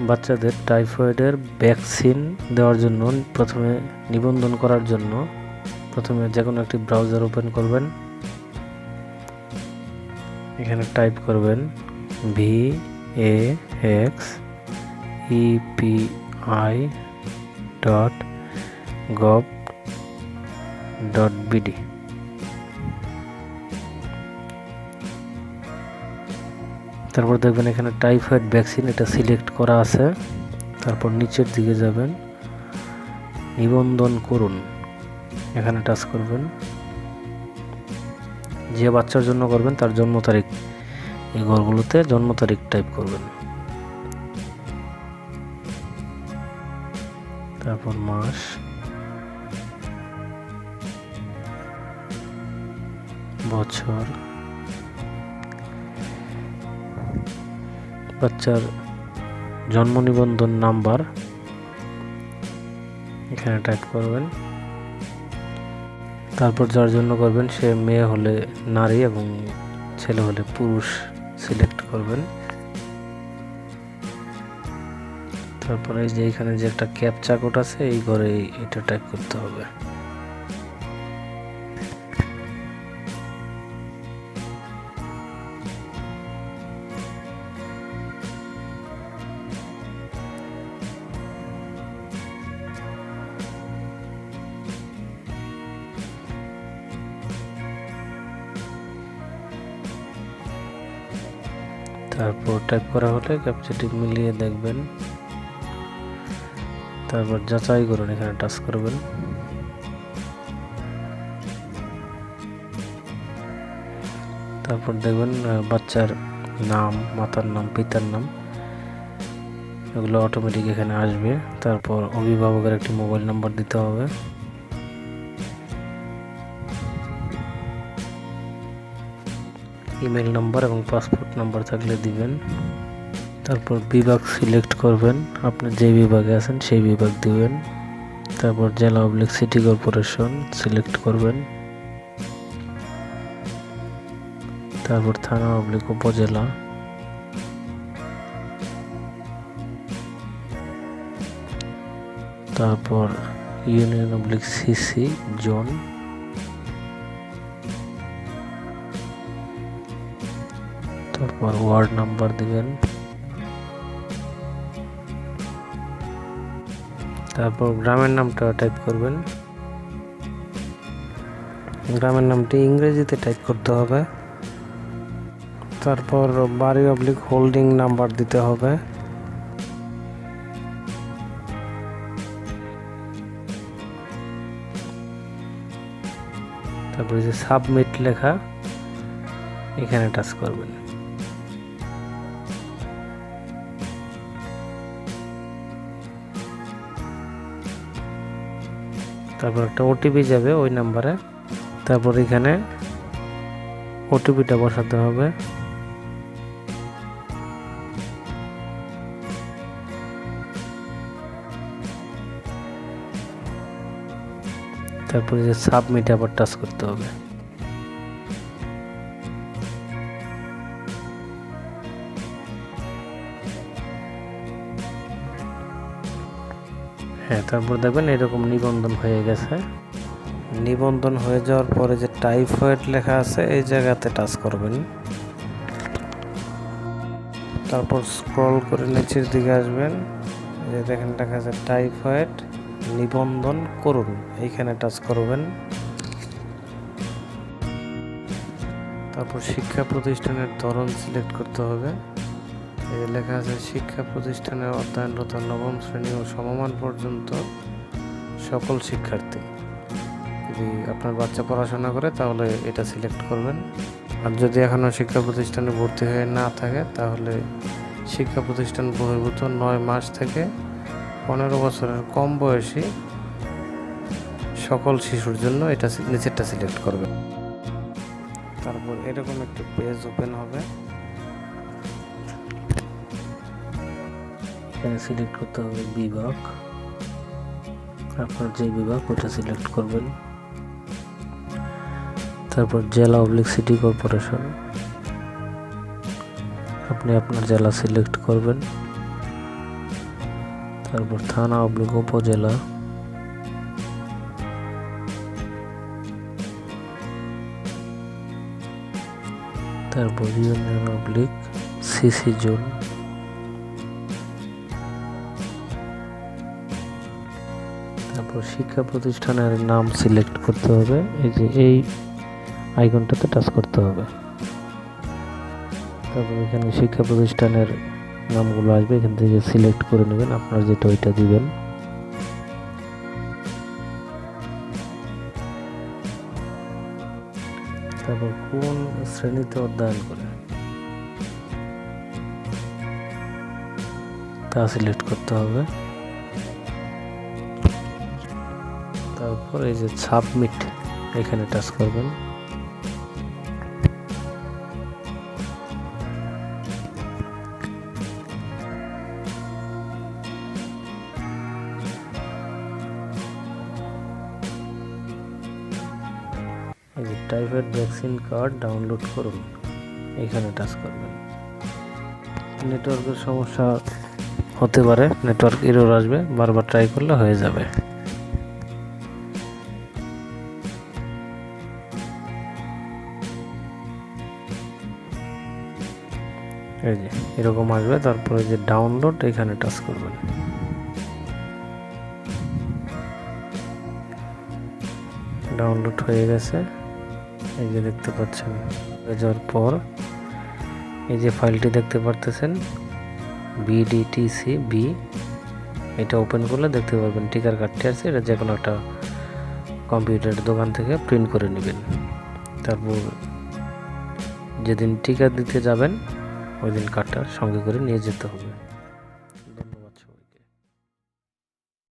বাচ্চাদের টাইফয়েডের ভ্যাকসিন দেওয়ার জন্য প্রথমে নিবন্ধন করার জন্য প্রথমে যে কোনো একটি ব্রাউজার ওপেন করবেন। এখানে টাইপ করবেন V A X EPI dot gov dot BD তারপর দেখবেন এখানে টাইফয়েড ভ্যাকসিন এটা সিলেক্ট করা আছে। তারপর নিচের দিকে যাবেন। নিবন্ধন করুন। এখানে টাচ করবেন। যে বাচ্চার জন্য করবেন তার জন্ম তারিখ। এই ঘরগুলোতে জন্ম তারিখ টাইপ করবেন। তারপর মাস। বছর। বাচ্চার জন্ম নিবন্ধন নাম্বার এখানে টাইপ করবেন। তারপর যার জন্য করবেন, সে মেয়ে হলে নারী এবং ছেলে হলে পুরুষ সিলেক্ট করবেন। তারপরে যে এখানে যে একটা ক্যাপচা কোড আছে, এই ঘরে এটা টাইপ করতে হবে। তারপর টাইপ করা হলে ক্যাপচাটি মিলিয়ে দেখবেন। তারপর যাচাই করুন, এখানে টাচ করবেন। তারপর দেখবেন বাচ্চার নাম, মাতার নাম, পিতার নাম, এগুলো অটোমেটিক এখানে আসবে। তারপর অভিভাবকের একটি মোবাইল নাম্বার দিতে হবে। ইমেল নাম্বার এবং পাসপোর্ট নাম্বার থাকলে দিবেন। তারপর বিভাগ সিলেক্ট করবেন। আপনি যে বিভাগে আছেন সেই বিভাগ দিবেন। তারপর জেলা অবলিক সিটি কর্পোরেশন সিলেক্ট করবেন। তারপর থানা অবলিক উপজেলা। তারপর ইউনিয়ন অবলিক সিসি, জোন। তারপর ওয়ার্ড নাম্বার দিবেন। তারপর গ্রামের নামটা টাইপ করবেন। গ্রামের নামটি ইংরেজিতে টাইপ করতে হবে। তারপর বাড়ি অবলিক হোল্ডিং নাম্বার দিতে হবে। তারপরে যে সাবমিট লেখা, এখানে টাচ করবেন। তারপর একটা ওটিপি যাবে ওই নাম্বারে। তারপর এখানে ওটিপিটা বসাতে হবে। তারপরে যে সাবমিট আবার টাচ করতে হবে। হ্যাঁ তারপর দেখবেন এরকম নিবন্ধন হয়ে গেছে। নিবন্ধন হয়ে যাওয়ার পরে যে টাইফয়েড লেখা আছে, এই জায়গাতে টাচ করবেন। তারপর স্ক্রল করে নিচের দিকে আসবেন। যে দেখেন লেখা আছে, টাইফয়েড নিবন্ধন করুন। এইখানে টাচ করবেন। তারপর শিক্ষা প্রতিষ্ঠানের ধরন সিলেক্ট করতে হবে। লেখা আছে, শিক্ষা প্রতিষ্ঠানে অধ্যয়নরত নবম শ্রেণি ও সমমান পর্যন্ত সকল শিক্ষার্থী। যদি আপনার বাচ্চা পড়াশোনা করে, তাহলে এটা সিলেক্ট করবেন। আর যদি এখনও শিক্ষা প্রতিষ্ঠানে ভর্তি হয়ে না থাকে, তাহলে শিক্ষা প্রতিষ্ঠান বহির্ভূত নয় মাস থেকে পনেরো বছরের কম বয়সী সকল শিশুর জন্য এটা নিচেরটা সিলেক্ট করবেন। তারপর এরকম একটি পেজ ওপেন হবে। এখানে সিলেক্ট করতে হবে বিভাগ। আপনার যে বিভাগ, ওটা সিলেক্ট করবেন। তারপর জেলা অবলিক সিটি কর্পোরেশন আপনি আপনার জেলা সিলেক্ট করবেন। তারপর থানা অবলিক উপজেলা। তারপর ইউনিয়ন অবলিক সিসি জোন তারপর শিক্ষা প্রতিষ্ঠানের নাম সিলেক্ট করতে হবে। এই যে এই আইকনটাতে টাচ করতে হবে। তারপর এখানে শিক্ষা প্রতিষ্ঠানের নামগুলো আসবে। এখান থেকে সিলেক্ট করে নেবেন। আপনার যেটা ওইটা দিবেন। তারপর কোন শ্রেণীতে অধ্যয়ন করে? তা সিলেক্ট করতে হবে। তারপর এই যে সাবমিট এখানে টাচ করবেন। এই যে ভ্যাকসিন কার্ড ডাউনলোড করুন, এখানে টাচ করবেন। নেটওয়ার্কের সমস্যা হতে পারে নেটওয়ার্ক এরর আসবে, বারবার ট্রাই করলে হয়ে যাবে। এই যে, এরকম আসবে, তারপরে যে ডাউনলোড এখানে টাচ করবেন। ডাউনলোড হয়ে গেছে। এই যে দেখতে পাচ্ছেন, হয়ে যাওয়ার পর, এই যে ফাইলটি দেখতে পারতেছেন বিডিটিসি বি এটা ওপেন করলে দেখতে পারবেন, টিকার কার্ডটি আছে, এটা যে কোনো একটা কম্পিউটার দোকান থেকে প্রিন্ট করে নেবেন। তারপর যেদিন টিকা দিতে যাবেন ওই দিন কার্ডটা সঙ্গে করে নিয়ে যেতে হবে।